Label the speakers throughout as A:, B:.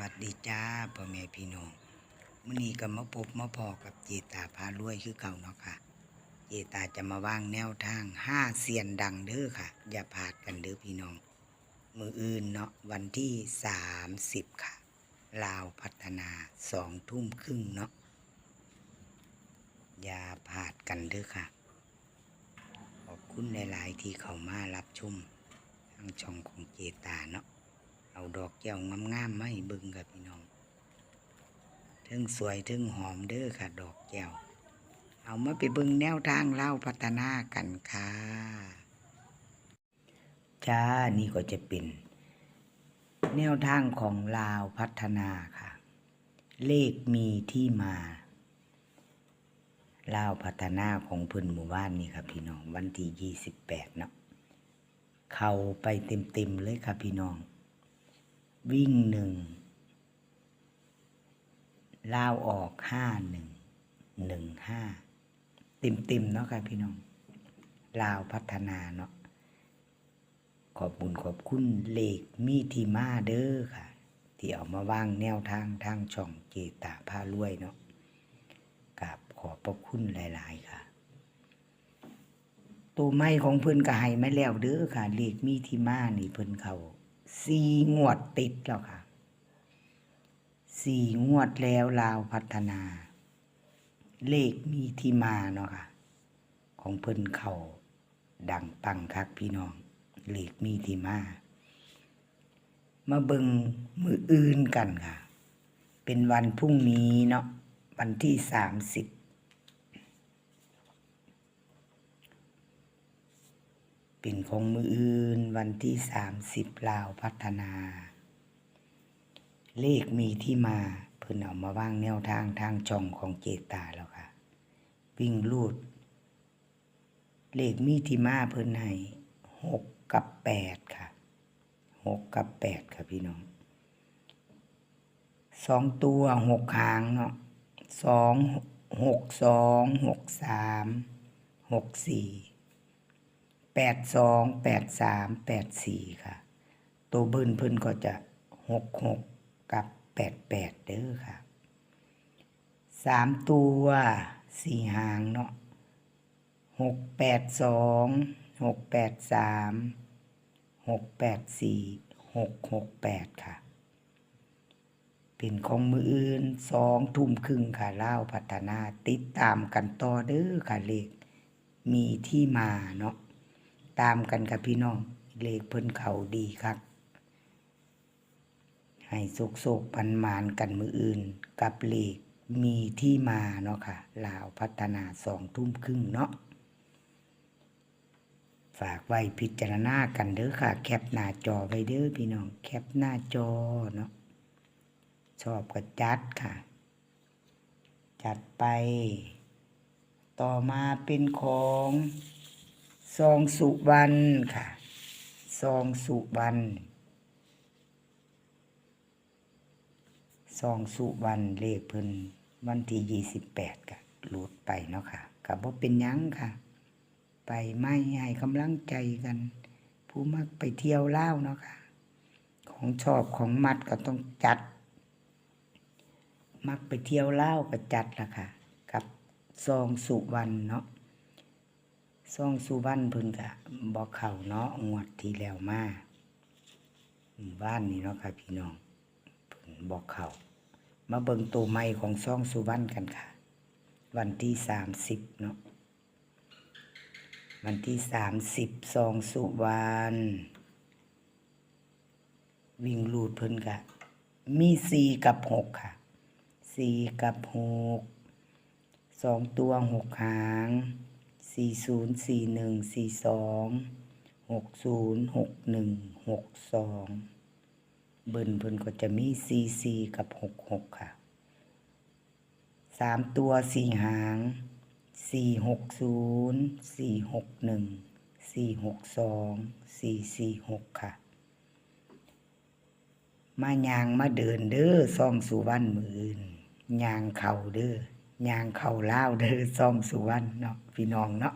A: วัสดีจ้าพ่อแม่พี่น้องมื้อนี้ก็มาพบมาพอกับเจตาพารวยคือเก่าเนาะค่ะ เจตาจะมาวางแนวทางห้าเสียนดังเด้อค่ะ อย่าพลาดกันเด้อพี่น้อง มืออื่นเนาะวันที่สามสิบค่ะ ลาวพัฒนาสองทุ่มครึ่งเนาะอย่าพลาดกันเด้อค่ะ ขอบคุณหลาย ๆ ที่เข้ามารับชมทางช่องของเจตาเนาะ เอาดอกแก้วงามๆมาให้เบิ่งกับพี่น้องถึงสวยถึงหอมเด้อค่ะ ดอกแก้ว เอามาไปเบิ่งแนวทางเล่าพัฒนากันค่ะ จ้า นี่ก็จะเป็น แนวทางของลาวพัฒนาค่ะ เลขมีที่มาลาวพัฒนาของพิ่นหมู่บ้านนี่ครับพี่น้อง วันที่ยี่สิบแปดเนาะ เข้าไปเต็มๆเลยครับพี่น้อง วิ่งหนึ่งลาวออกห้าหนึ่งหนึ่งห้าติมติมเนาะครับพี่น้อง ลาวพัฒนาเนาะขอบบุญขอบคุณเลขมีทีมาเด้อค่ะ ที่เอามาว่างแนวทางทางช่องเจตาพารวยเนาะกับขอบพระคุณหลาย ๆ ค่ะ ตัวไม้ของเพิ่อนก็ให้มาแล้วเด้อค่ะ เลขมีที่มานี่เพิ่อนเขา สี่งวดติดแล้วค่ะสี่งวดแล้วลาวพัฒนา เลขมีที่มาเนาะค่ะ ของเพิ่นเขาดังปังคักพี่น้อง เลขมีที่มา มาเบิงมืออื่นกันค่ะ เป็นวันพรุ่งนี้เนาะวันที่สามสิบ เป็นของมืออื่นวันที่สามสิบลาวพัฒนา เลขมีที่มาเพิ่นเอามาว่างแนวทางทางช่องของเจตาแล้วค่ะ วิ่งลูด เลขมีที่มาเพิ่นให้หกกับแปดค่ะหกกับแปดค่ะพี่น้องสองตัวหกหางเนาะสองหกสองหกสามหกสี่ แปดสองแปดสามแปดสี่ค่ะ ตัวเบิ้นเพิ่นก็จะหกหกกับแปดแปดเด้อค่ะสามตัวสี่หางเนาะหกแปดสองหกแปดสามหกแปดสี่หกหกแปดค่ะ เป็นของมืออื่นสองทุ่มครึ่งค่ะเล่าพัฒนาติดตามกันต่อเด้อค่ะเลขมีที่มาเนาะ ตามกันกับพี่น้อง เลขเพิ่นเขาดีครับ ให้โศกโศกปันมานกันมืออื่น กับเลขมีที่มาเนาะค่ะลาวพัฒนาสองทุ่มครึ่งเนาะฝากไว้พิจารณากันเด้อค่ะ แคปหน้าจอไว้เด้อพี่น้อง แคปหน้าจอเนาะชอบก็จัดค่ะ จัดไป ต่อมาเป็นของ ซองสุวรรณค่ะ ซองสุวรรณซองสุวรรณเลขเพิ่นวันที่ยี่สิบแปดค่ะหลุดไปเนาะค่ะกับว่าเป็นยังค่ะ ไปไม่ให้กำลังใจกัน ผู้มักไปเที่ยวเล่าเนาะค่ะ ของชอบของมัดก็ต้องจัด มักไปเที่ยวเล่าก็จัดละค่ะ กับซองสุวรรณเนาะ ซ่องสุวรรณเพิ่นกะบอกเข่าเนาะงวดที่แล้วมาบ้านนี่เนาะค่ะพี่น้องเพิ่นบอกเข่ามาเบิ่งตัวใหม่ของซ่องสุวรรณกันค่ะ วันที่สามสิบเนาะวันที่สามสิบซองสุวรรณวิ่งลูดเพิ่นกะ มีสี่กับหกค่ะสี่กับหกสองตัวหกหาง สี่ศูนย์สี่หนึ่งสี่สองหกศูนย์หกหนึ่งหกสองเบิ้นเพิ่นก็จะมีสี่สี่กับหกหกค่ะสามตัวสี่หางสี่หกศูนย์สี่หกหนึ่งสี่หกสองสี่สี่หกค่ะ มายางมาเดินเด้อซ่องสุวรรณมืออื่นยางเข่าเด้อ ย่างเข่าล่าวเด้อซ่องสุวรรณเนาะพี่น้องเนาะ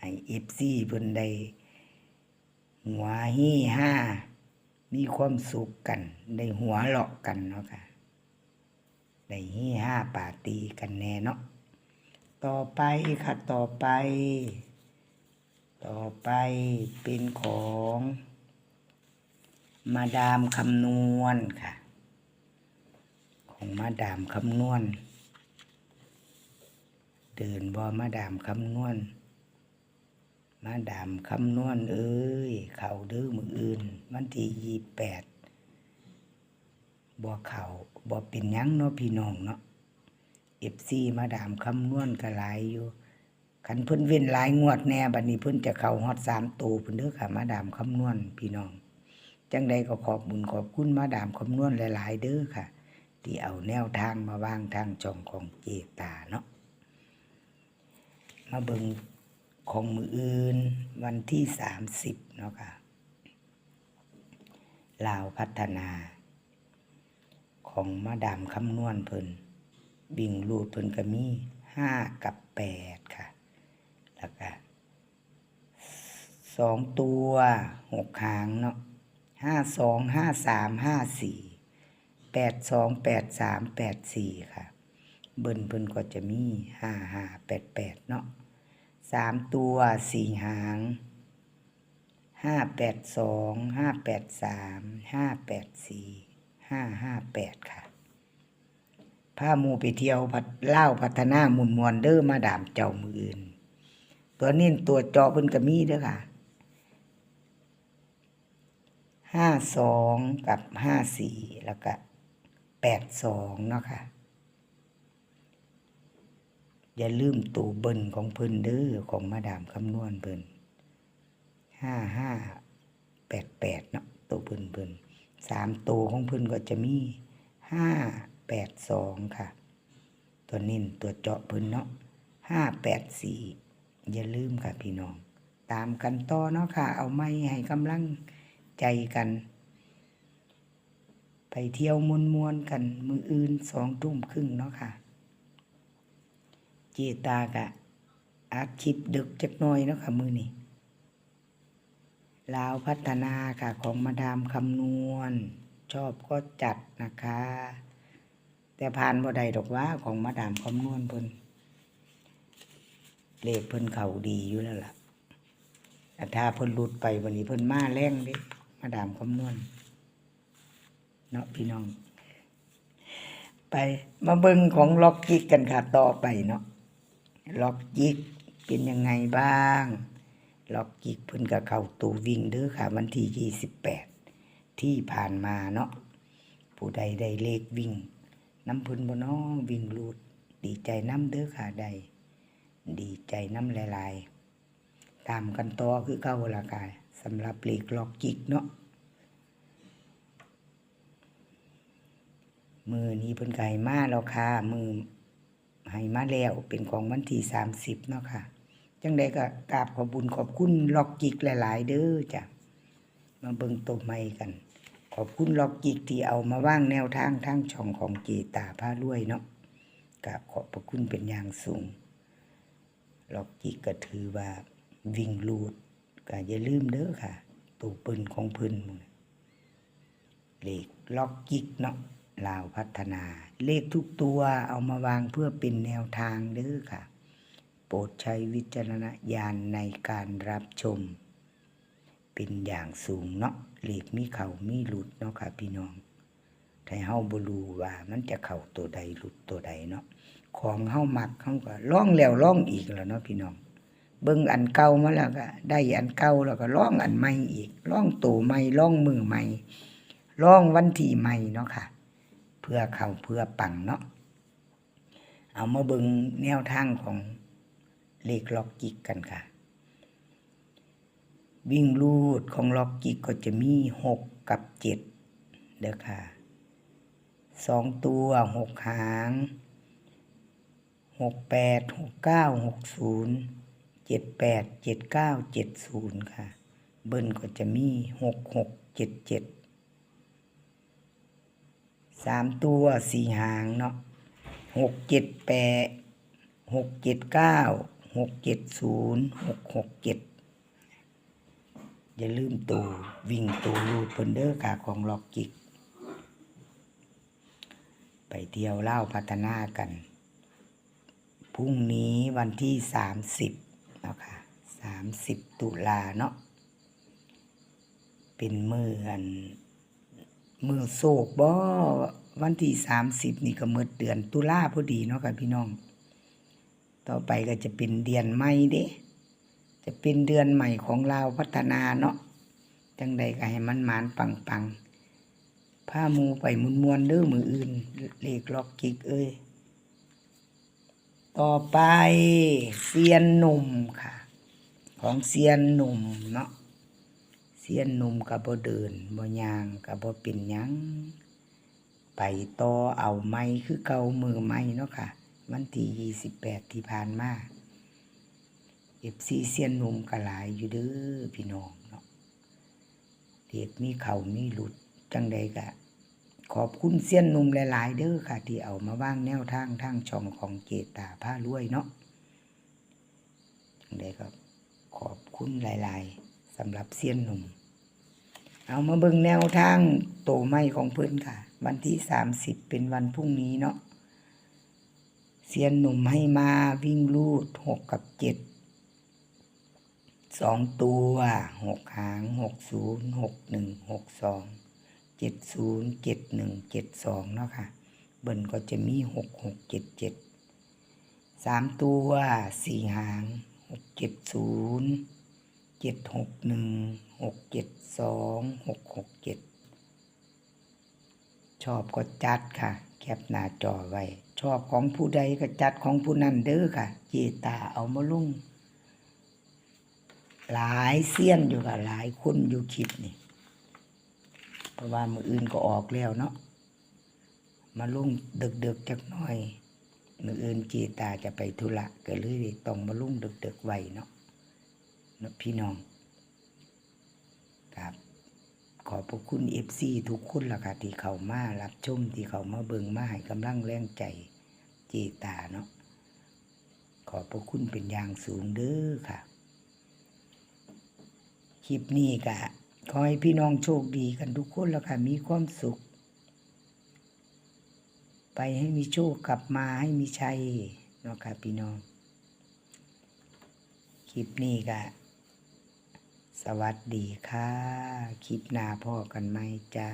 A: ให้เอฟซีเพิ่นได้หัวฮี่ห้า มีความสุขกัน ได้หัวเราะกันเนาะค่ะได้ฮีห้าปาร์ตีกันแน่เนาะต่อไปค่ะต่อไป ต่อไปเป็นของ มาดามคำนวณค่ะ ของมาดามคำนวณ เดินบอมาดามคำนวณมาดามคำนวณเอ้ย เขาดื้อมืออื่น วันที่ยี่แปดบ่เขาบ่เป็นยังเนาะพี่น้องเนาะเอฟซีมาดามคำนวณก็หลายอยู่คันเพิ่นเว้นหลายงวดแน่บัดนี้เพิ่นจะเข้าฮอดสามตัวเพิ่นเด้อค่ะ มาดามคำนวณพี่น้อง จังใดก็ขอบบุญขอบคุณมาดามคำนวณหลาย ๆ เด้อค่ะ ที่เอาแนวทางมาวางทางจองของเจตาเนาะ มาเบิงของมืออื่น วันที่สามสิบเนาะค่ะลาวพัฒนา ของมาดามคำนวณเพิ่นบิ่งรูดเพิ่นก็มีห้ากับแปดค่ะ แล้วก็สองตัวหกหางเนาะห้าสองห้าสามห้าสี่แปดสองแปดสามแปดสี่ค่ะ เบิ้นเพิ่นก็จะมีห้าห้าแปดแปดเนาะ สามตัวสี่หางห้าแปดสองห้าแปดสามห้าแปดสี่ห้าห้าแปดค่ะพามูไปเที่ยวพัดเล่าพัฒนาหมุนมวนเด้อมาดามเจ้ามืออื่น ตัวนี้ตัวจอเพิ่นก็มีเด้อค่ะห้าสองกับห้าสี่แล้วก็แปดสองเนาะค่ะ อย่าลืมตัวเบิ้นของเพิ่นเด้อของมาดามคำนวณเพิ่นห้าห้าแปดแปดเนาะตัวเพิ่นเพิ่นสามตัวของเพิ่นก็จะมีห้าแปดสองค่ะ ตัวนิ่นตัวเจาะเพิ่นเนาะห้าแปดสี่อย่าลืมค่ะพี่น้อง ตามกันต่อเนาะค่ะ เอาไม่ให้กำลังใจกัน ไปเที่ยวมวนมวนๆกันมืออื่นสองทุ่มครึ่งเนาะค่ะ เจตากะอาชิปดึกจักหน่อยเนาะค่ะมือนี่ลาวพัฒนาค่ะของมาดามคำนวณ ชอบก็จัดนะคะ แต่ผ่านบ่ได้ดอกว่าของมาดามคำนวณเพิ่นเลขเพิ่นเขาดีอยู่แล้วล่ะแต่ถ้าเพิ่นหลุดไปวันนี้เพิ่นมาแรงเด้มาดามคำนวณเนาะพี่น้อง ไปมาเบิ่งของล็อกกิกกันค่ะต่อไปเนาะ ล็อกจิกเป็นยังไงบ้าง ล็อกจิกเพิ่นกับเข้าตูวิ่งเด้อค่ะวันที่ยี่สิบแปดที่ผ่านมาเนาะผู้ใดได้เลขวิ่งน้ำเพิ่นบ่น้อวิ่งรูดดีใจน้ำเด้อค่ะได้ดีใจน้ำหลายๆตามกันต่อคือเก้าละกายสำหรับเลขล็อกจิกเนาะมือนี้เพิ่นไก่มาแล้วค่ะมือ ให้มาแล้วเป็นของวันที่สามสิบเนาะค่ะ จังใดก็กราบขอบบุญขอบคุณล็อกกิกหลาย ๆ เด้อจ้ะมาเบิ่งตัวใหม่กัน ขอบคุณล็อกกิกที่เอามาว่างแนวทางทางช่องของเจตาผ้ารวยเนาะกราบขอบพระคุณเป็นอย่างสูงล็อกกิกก็ถือว่าวิ่งลูดก็อย่าลืมเด้อค่ะตัวปืนของเพิ่นมื้อเลขล็อกกิกเนาะ ลาวพัฒนา เลขทุกตัวเอามาวางเพื่อเป็นแนวทางเด้อค่ะ โปรดใช้วิจารณญาณในการรับชม เป็นอย่างสูงเนาะเลขมีเขามีหลุดเนาะค่ะพี่น้องถ้าเฮาบ่รู้ว่ามันจะเข้าตัวใดหลุดตัวใดเนาะของเฮามักเฮาก็ร้องแล้วร้องอีกแล้วเนาะพี่น้อง เบิ่งอันเก่ามาแล้วก็ได้อันเก่าแล้วก็ร้องอันใหม่อีกร้องตัวใหม่ร้องมือใหม่ร้องวันที่ใหม่เนาะค่ะ เพื่อเข้าเพื่อปังเนาะเอามาเบิงแนวทางของเลขล็อกกิกกันค่ะ วิ่งรูดของล็อกกิกก็จะมีหกกับเจ็ดเด้อค่ะสองตัวหกหางหกแปดหกเก้าหกศูนย์เจ็ดแปดเจ็ดเก้าเจ็ดศูนย์ค่ะ เบิ้ลก็จะมีหกหกเจ็ดเจ็ด สามตัวสี่หางเนาะหกเจ็ดแปดหกเจ็ดเก้าหกเจ็ดศูนย์หกหกเจ็ดอย่าลืมตูวิ่งตูรูดเพนเด้อค่ะของล็อกกิก ไปเที่ยวเล่าพัฒนากัน พรุ่งนี้วันที่สามสิบเนาะค่ะสามสิบตุลาเนาะเป็นมืออัน มือโศกบ่วันที่สามสิบนี่ก็หมดเดือนตุลาพอดีเนาะค่ะพี่น้อง ต่อไปก็จะเป็นเดือนใหม่เด้จะเป็นเดือนใหม่ของเราพัฒนาเนาะจังใดก็ให้มันหมานปังปังๆผ้ามูไปมุนมวนๆเด้อมืออื่นเลขล็อกกิกเอ้ยต่อไปเซียนหนุ่มค่ะ ของเซียนหนุ่มเนาะ เซียนนุ่มกับบ่เดินบ่ยางกับบ่เป็นยัง ไปต่อเอาไม้คือเก่ามือไม้เนาะค่ะ วันที่ยี่สิบแปดที่ผ่านมาเอฟซีเซียนนุ่มก็หลายอยู่เด้อพี่น้องเนาะเด็กมีเข่ามีหลุดจังใดก็ขอบคุณเซียนนุ่มหลาย ๆ เด้อค่ะ ที่เอามาว่างแนวทางทางช่องของเจตาผ้ารวยเนาะจังใดก็ขอบคุณหลาย ๆ สำหรับเซียนหนุ่ม เอามาเบิ่งแนวทางโตไม้ของเพิ่อนค่ะ วันที่สามสิบเป็นวันพรุ่งนี้เนาะเซียนหนุ่มให้มาวิ่งลูดหกกับเจ็ดสองตัวหกหางหกศูนย์หกหนึ่งหกสองเจ็ดศูนย์เจ็ดหนึ่งเจ็ดสองเนาะค่ะ เบิ่นก็จะมีหกหกเจ็ดเจ็ดสามตัวสี่หางหกเจ็ดศูนย์ เจ็ดหกหนึ่งหกเจ็ดสองหกหกเจ็ดชอบก็จัดค่ะ แคปหน้าจอไว้ ชอบของผู้ใดก็จัดของผู้นั้นเด้อค่ะ เจตาเอามาลุ่งหลายเสี้ยนอยู่ค่ะ หลายคนอยู่คลิปนี่ เพราะว่ามืออื่นก็ออกแล้วเนาะมาลุ่งดึกๆจักหน่อยมืออื่นเจตาจะไปธุระก็เลยต้องมาลุ่งดึกๆไว้เนาะ พี่น้องครับขอบพระคุณเอฟซีทุกคนล่ะค่ะที่เขามารับชมที่เขามาเบิงมาให้กำลังแรงใจเจตาเนาะขอบพระคุณเป็นอย่างสูงเด้อค่ะ คลิปนี้ก็ขอให้พี่น้องโชคดีกันทุกคนล้วค่ะมีความสุข ไปให้มีโชคกลับมาให้มีชัยเนาะค่ะพี่น้อง คลิปนี้ก็ สวัสดีค่ะ คลิปหน้าพ่อกันไหมจ้า